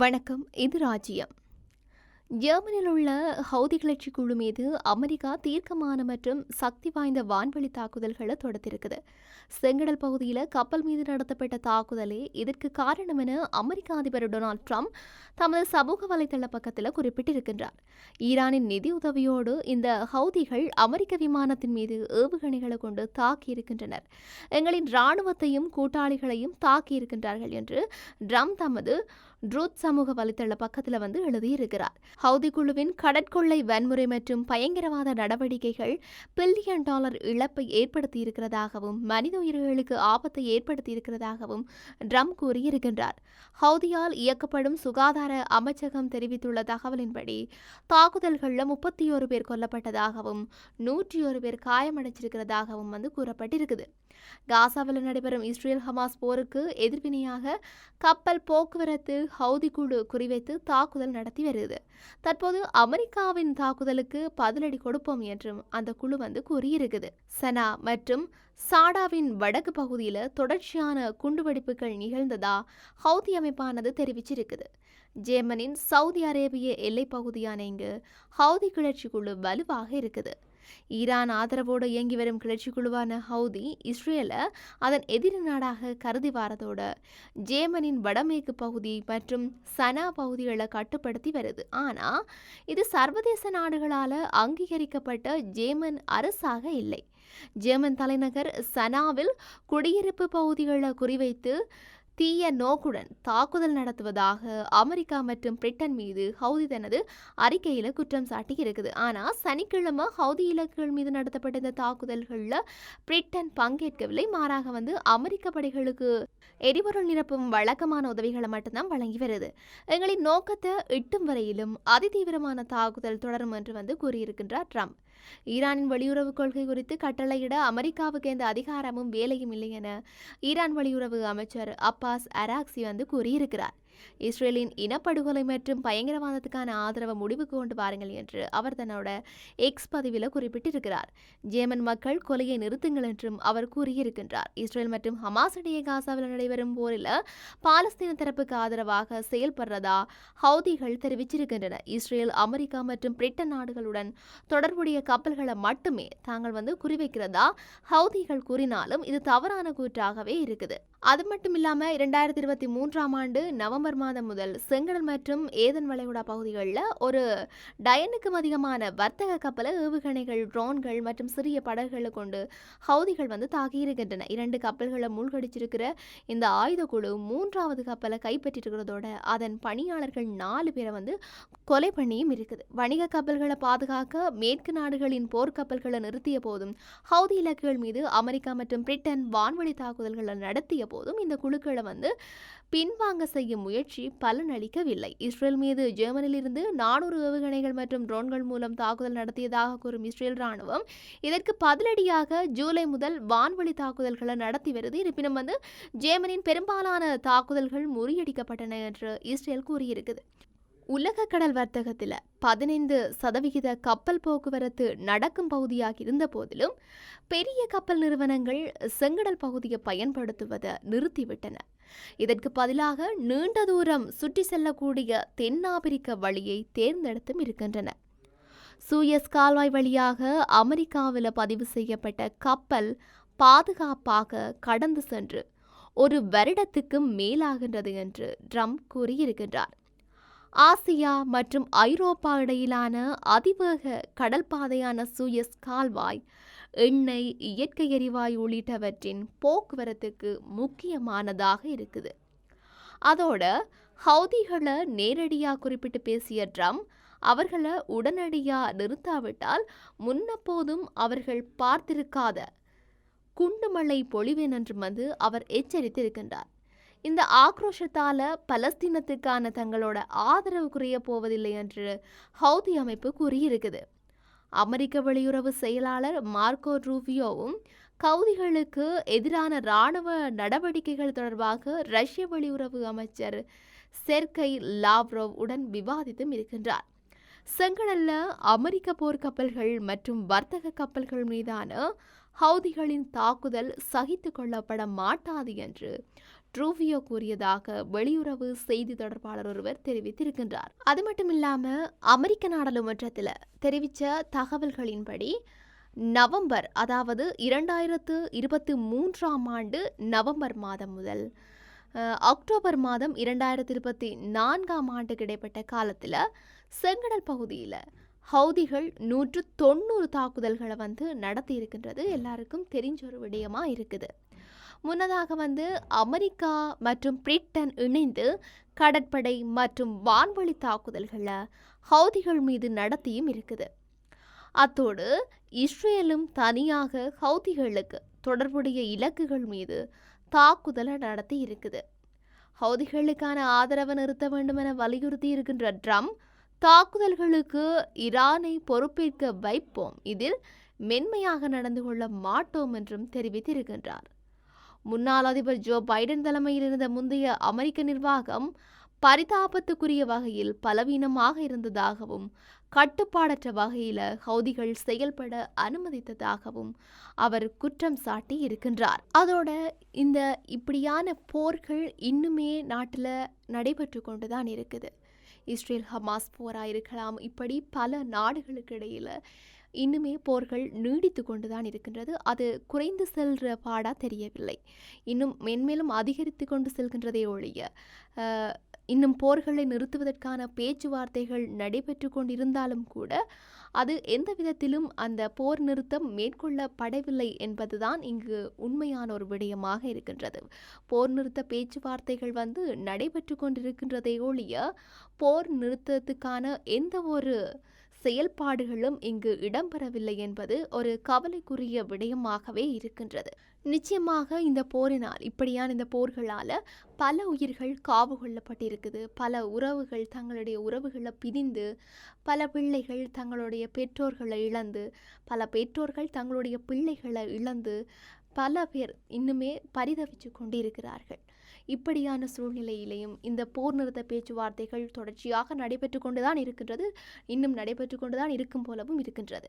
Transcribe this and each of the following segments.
வணக்கம் இது ராஜ்யம். ஜெர்மனியில் உள்ள ஹவுதி கிளர்ச்சி குழு மீது அமெரிக்கா தீர்க்கமான மற்றும் சக்தி வாய்ந்த வான்வழி தாக்குதல்களை தொடுத்திருக்குது. செங்கடல் பகுதியில் கப்பல் மீது நடத்தப்பட்ட தாக்குதலே இதற்கு காரணம் என அமெரிக்க அதிபர் டொனால்ட் ட்ரம்ப் தமது சமூக வலைதள பக்கத்தில் குறிப்பிட்டிருக்கின்றார். ஈரானின் நிதி உதவியோடு இந்த ஹவுதிகள் அமெரிக்க விமானத்தின் மீது ஏவுகணைகளை கொண்டு தாக்கியிருக்கின்றனர். எங்களின் இராணுவத்தையும் கூட்டாளிகளையும் தாக்கியிருக்கின்றார்கள் என்று ட்ரம்ப் தமது ட்ரூத் சமூக வலைத்தள பக்கத்தில் வந்து எழுதியிருக்கிறார். ஹவுதி குழுவின் கடற்கொள்ளை வன்முறை மற்றும் பயங்கரவாத நடவடிக்கைகள் பில்லியன் டாலர் இழப்பை ஏற்படுத்தியிருக்கிறதாகவும் மனித உயிர்களுக்கு ஆபத்தை ஏற்படுத்தியிருக்கிறதாகவும் ட்ரம் கூறியிருக்கின்றார். ஹவுதியால் இயக்கப்படும் சுகாதார அமைச்சகம் தெரிவித்துள்ள தகவலின்படி தாக்குதல்களில் முப்பத்தி ஒரு பேர் கொல்லப்பட்டதாகவும் நூற்றி ஒரு பேர் காயமடைஞ்சிருக்கிறதாகவும் வந்து கூறப்பட்டிருக்குது. காசாவில் நடைபெறும் இஸ்ரேல் ஹமாஸ் போருக்கு எதிர்வினையாக கப்பல் போக்குவரத்து ஹவுதி குழு குறிவைத்து தாக்குதல் நடத்தி வருகிறது தற்போது அமெரிக்காவின் தாக்குதலுக்கு பதிலடி கொடுப்போம் என்றும் அந்த குழு வந்து கூறியிருக்குது. சனா மற்றும் சாடாவின் வடக்கு பகுதியில் தொடர்ச்சியான குண்டுவெடிப்புகள் நிகழ்ந்ததா ஹவுதி அமைப்பானது தெரிவிச்சிருக்குது. ஜேமனின் சவுதி அரேபிய எல்லை பகுதியான இங்கு ஹவுதி கிளர்ச்சி குழு வலுவாக இருக்குது. ஈரான் ஆதரவோடு இயங்கி வரும் கிளர்ச்சி குழுவான ஹவுதி இஸ்ரேலை அதன் எதிரி நாடாக கருதி வாரதோட ஜேமனின் வடமேற்கு பகுதி மற்றும் சனா பகுதிகளை கட்டுப்படுத்தி வருது. ஆனால் இது சர்வதேச நாடுகளால் அங்கீகரிக்கப்பட்ட ஜேமன் அரசாக இல்லை. ஜேமன் தலைநகர் சனாவில் குடியிருப்பு பகுதிகளை குறிவைத்து தீய நோக்குடன் தாக்குதல் நடத்துவதாக அமெரிக்கா மற்றும் பிரிட்டன் மீது ஹவுதி தனது அறிக்கையில் குற்றம் சாட்டி இருக்குது ஆனால் சனிக்கிழமை ஹவுதி இலக்குகள் மீது நடத்தப்பட்ட இந்த தாக்குதல்களில் பிரிட்டன் பங்கேற்கவில்லை. மாறாக வந்து அமெரிக்க படைகளுக்கு எரிபொருள் நிரப்பும் வழக்கமான உதவிகளை மட்டும்தான் வழங்கி வருது. எங்களின் நோக்கத்தை எட்டும் வரையிலும் அதிதீவிரமான தாக்குதல் தொடரும் என்று வந்து கூறியிருக்கின்றார் ட்ரம்ப். ஈரானின் வெளியுறவு கொள்கை குறித்து கட்டளையிட அமெரிக்காவுக்கு எந்த அதிகாரமும் வேலையும் இல்லை என ஈரான் வெளியுறவு அமைச்சர் அப்பாஸ் அராக்சி வந்து கூறியிருக்கிறார். இஸ்ரேலின் இனப்படுகொலை மற்றும் பயங்கரவாதத்துக்கான ஆதரவை முடிவுக்கு கொண்டு வாருங்கள் என்று அவர் தன்னோட எக்ஸ் பதிவில் குறிப்பிட்டிருக்கிறார். ஜேமன் மக்கள் கொலையை நிறுத்துங்கள் என்றும் அவர் கூறியிருக்கின்றார். இஸ்ரேல் மற்றும் ஹமாஸ் இடையே காசாவில் நடைபெறும் போரில் பாலஸ்தீன தரப்புக்கு ஆதரவாக செயல்படுறதா ஹவுதிகள் தெரிவிச்சிருக்கின்றனர். இஸ்ரேல் அமெரிக்கா மற்றும் பிரிட்டன் நாடுகளுடன் தொடர்புடைய கப்பல்களை மட்டுமே தாங்கள் வந்து குறிவைக்கிறதா ஹவுதிகள் கூறினாலும் இது தவறான கூற்றாகவே இருக்குது. அது மட்டும் இல்லாமல் இரண்டாயிரத்தி இருபத்தி மூன்றாம் ஆண்டு நவம்பர் மாதம் முதல் செங்கடல் மற்றும் ஏதன் வளைகுடா பகுதிகளில் ஒரு டயனுக்கும் அதிகமான வர்த்தக கப்பலை ஏவுகணைகள் ட்ரோன்கள் மற்றும் சிறிய படகுகளை கொண்டு ஹவுதிகள் வந்து தாக்கியிருக்கின்றன இரண்டு கப்பல்களை மூழ்கடிச்சிருக்கிற இந்த ஆயுத குழு மூன்றாவது கப்பலை கைப்பற்றிருக்கிறதோட அதன் பணியாளர்கள் நாலு பேரை வந்து கொலை பண்ணியும் இருக்குது. வணிக கப்பல்களை பாதுகாக்க மேற்கு நாடுகளின் போர்க்கப்பல்களை நிறுத்திய போதும் ஹவுதி இலக்குகள் மீது அமெரிக்கா மற்றும் பிரிட்டன் வான்வழி தாக்குதல்களை நடத்திய போதும் இந்த குழுக்களை வந்து பின்வாங்க செய்யும் முயற்சி பலனளிக்கவில்லை இஸ்ரேல் மீது ஜெர்மனியிலிருந்து நானூறு ஏவுகணைகள் மற்றும் ட்ரோன்கள் மூலம் தாக்குதல் நடத்தியதாக கூறும் இஸ்ரேல் ராணுவம் இதற்கு பதிலடியாக ஜூலை முதல் வான்வழி தாக்குதல்களை நடத்தி வருது. இருப்பினும் வந்து ஜேமனின் பெரும்பாலான தாக்குதல்கள் முறியடிக்கப்பட்டன என்று இஸ்ரேல் கூறியிருக்குது. உலக கடல் வர்த்தகத்தில் பதினைந்து சதவிகித கப்பல் போக்குவரத்து நடக்கும் பகுதியாக இருந்த போதிலும் பெரிய கப்பல் நிறுவனங்கள் செங்கடல் பகுதியை பயன்படுத்துவதை நிறுத்திவிட்டன. இதற்கு பதிலாக நீண்ட தூரம் சுற்றி செல்லக்கூடிய தென்னாப்பிரிக்க வழியை தேர்ந்தெடுத்தும் இருக்கின்றன. சூயஸ் கால்வாய் வழியாக அமெரிக்காவில் பதிவு செய்யப்பட்ட கப்பல் பாதுகாப்பாக கடந்து சென்று ஒரு வருடத்துக்கும் மேலாகின்றது என்று ட்ரம்ப் கூறியிருக்கின்றார். ஆசியா மற்றும் ஐரோப்பா இடையிலான அதிவேக கடல் பாதையான சூயஸ் கால்வாய் எண்ணெய் இயற்கை எரிவாயு உள்ளிட்டவற்றின் போக்குவரத்துக்கு முக்கியமானதாக இருக்குது. அதோட ஹவுதிகளை நேரடியாக குறிப்பிட்டு பேசிய ட்ரம்ப் அவர்களை உடனடியாக நிறுத்தாவிட்டால் முன்னப்போதும் அவர்கள் பார்த்திருக்காத குண்டுமலை பொழிவேன் என்று வந்து அவர் எச்சரித்திருக்கின்றார். இந்த ஆக்ரோஷத்தால் பலஸ்தீனத்துக்கான தங்களோட ஆதரவு குறைய போவதில்லை என்று ஹவுதி அமைப்பு கூறியிருக்குது. அமெரிக்க வெளியுறவு செயலாளர் மார்க்கோ ரூபியோவும் கவுதிகளுக்கு எதிரான இராணுவ நடவடிக்கைகள் தொடர்பாக ரஷ்ய வெளியுறவு அமைச்சர் செர்கை லாவ்ரோவ் உடன் விவாதித்தும் இருக்கின்றார். செங்கடல்ல அமெரிக்க போர்க்கப்பல்கள் மற்றும் வர்த்தக கப்பல்கள் மீதான ஹவுதிகளின் தாக்குதல் சகித்து கொள்ளப்பட மாட்டாது என்று ட்ரூவியோ கூறியதாக வெளியுறவு செய்தி தொடர்பாளர் ஒருவர் தெரிவித்திருக்கின்றார். அது மட்டும் இல்லாம அமெரிக்க நாடாளுமன்றத்தில் தெரிவித்த தகவல்களின்படி நவம்பர் அதாவது இரண்டாயிரத்து இருபத்தி மூன்றாம் ஆண்டு நவம்பர் மாதம் முதல் அக்டோபர் மாதம் இரண்டாயிரத்தி இருபத்தி நான்காம் ஆண்டுக்கு இடைப்பட்ட காலத்தில் செங்கடல் பகுதியில் ஹவுதிகள் நூற்று தொண்ணூறு தாக்குதல்களை வந்து நடத்தி இருக்கின்றது எல்லாருக்கும் தெரிஞ்ச ஒரு விடயமாக இருக்குது. முன்னதாக வந்து அமெரிக்கா மற்றும் பிரிட்டன் இணைந்து கடற்படை மற்றும் வான்வழி தாக்குதல்களை ஹவுதிகள் மீது நடத்தியும் இருக்குது. அத்தோடு இஸ்ரேலும் தனியாக ஹவுதிகளுக்கு தொடர்புடைய இலக்குகள் மீது தாக்குதலை நடத்தி இருக்குது. ஹவுதிகளுக்கான ஆதரவை நிறுத்த வேண்டும் என வலியுறுத்தி இருக்கின்ற ட்ரம்ப் தாக்குதல்களுக்கு ஈரானை பொறுப்பேற்க வைப்போம் இதில் மென்மையாக நடந்து கொள்ள மாட்டோம் என்றும் தெரிவித்திருக்கின்றார். முன்னாள் அதிபர் ஜோ பைடன் தலைமையில் இருந்த முந்தைய அமெரிக்க நிர்வாகம் பரிதாபத்துக்குரிய வகையில் பலவீனமாக இருந்ததாகவும் கட்டுப்பாடற்ற வகையில் ஹவுதிகள் செயல்பட அனுமதித்ததாகவும் அவர் குற்றம் சாட்டி இருக்கின்றார். அதோட இந்த இப்படியான போர்கள் இன்னுமே நாட்டில் நடைபெற்று கொண்டுதான் இருக்குது. இஸ்ரேல் ஹமாஸ் போராக இருக்கலாம் இப்படி பல நாடுகளுக்கு இடையில் இன்னுமே போர்கள் நீடித்து கொண்டுதான் இருக்கின்றது. அது குறைந்து செல்கிற பாடா தெரியவில்லை. இன்னும் மென்மேலும் அதிகரித்து கொண்டு செல்கின்றதே ஒழிய இன்னும் போர்களை நிறுத்துவதற்கான பேச்சுவார்த்தைகள் நடைபெற்று கொண்டிருந்தாலும் கூட அது எந்த விதத்திலும் அந்த போர் நிறுத்தம் மேற்கொள்ளப்படவில்லை என்பதுதான் இங்கு உண்மையான ஒரு விடயமாக இருக்கின்றது. போர் நிறுத்த பேச்சுவார்த்தைகள் வந்து நடைபெற்று கொண்டிருக்கின்றதை ஒழிய போர் நிறுத்தத்துக்கான எந்த ஒரு செயல்பாடுகளும் இங்கு இடம்பெறவில்லை என்பது ஒரு கவலைக்குரிய விடயமாகவே இருக்கின்றது. நிச்சயமாக இந்த போரினால் இப்படியான இந்த போர்களால் பல உயிர்கள் காவு கொள்ளப்பட்டிருக்குது. பல உறவுகள் தங்களுடைய உறவுகளை பிரிந்து பல பிள்ளைகள் தங்களுடைய பெற்றோர்களை இழந்து பல பெற்றோர்கள் தங்களுடைய பிள்ளைகளை இழந்து பல பேர் இன்னுமே பரிதவிச்சு கொண்டிருக்கிறார்கள். இப்படியான சூழ்நிலையிலேயும் இந்த போர் நிறுத்த பேச்சுவார்த்தைகள் தொடர்ச்சியாக நடைபெற்று கொண்டுதான் இருக்கின்றது இன்னும் நடைபெற்று கொண்டுதான் இருக்கும் போலவும் இருக்கின்றது.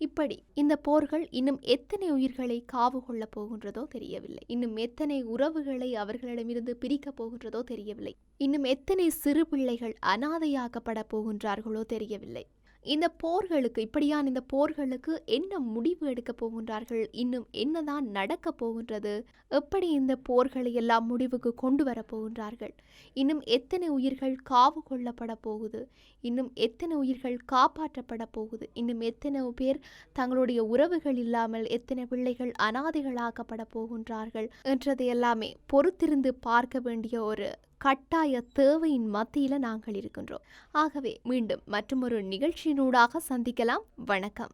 இப்படி இந்த போர்கள் இன்னும் எத்தனை உயிர்களை காவு கொள்ளப் போகின்றதோ தெரியவில்லை. இன்னும் எத்தனை உறவுகளை அவர்களிடமிருந்து பிரிக்கப் போகின்றதோ தெரியவில்லை. இன்னும் எத்தனை சிறு பிள்ளைகள் அனாதையாக்கப்பட போகின்றார்களோ தெரியவில்லை. இந்த போர்களுக்கு இப்படியான இந்த போர்களுக்கு என்ன முடிவு எடுக்கப் போகின்றார்கள்? இன்னும் என்னதான் நடக்கப் போகின்றது? எப்படி இந்த போர்களை எல்லாம் முடிவுக்கு கொண்டு வரப் போகின்றார்கள்? இன்னும் எத்தனை உயிர்கள் காவு கொள்ளப்பட போகுது? இன்னும் எத்தனை உயிர்கள் காப்பாற்றப்பட போகுது? இன்னும் எத்தனை பேர் தங்களுடைய உறவுகள் இல்லாமல் எத்தனை பிள்ளைகள் அனாதைகளாக்கப்பட போகின்றார்கள்? என்றது எல்லாமே பொறுத்திருந்து பார்க்க வேண்டிய ஒரு கட்டாய தேவையின் மத்தியில் நாங்கள் இருக்கின்றோம். ஆகவே மீண்டும் மற்றொரு நிகழ்ச்சியினூடாக சந்திக்கலாம். வணக்கம்.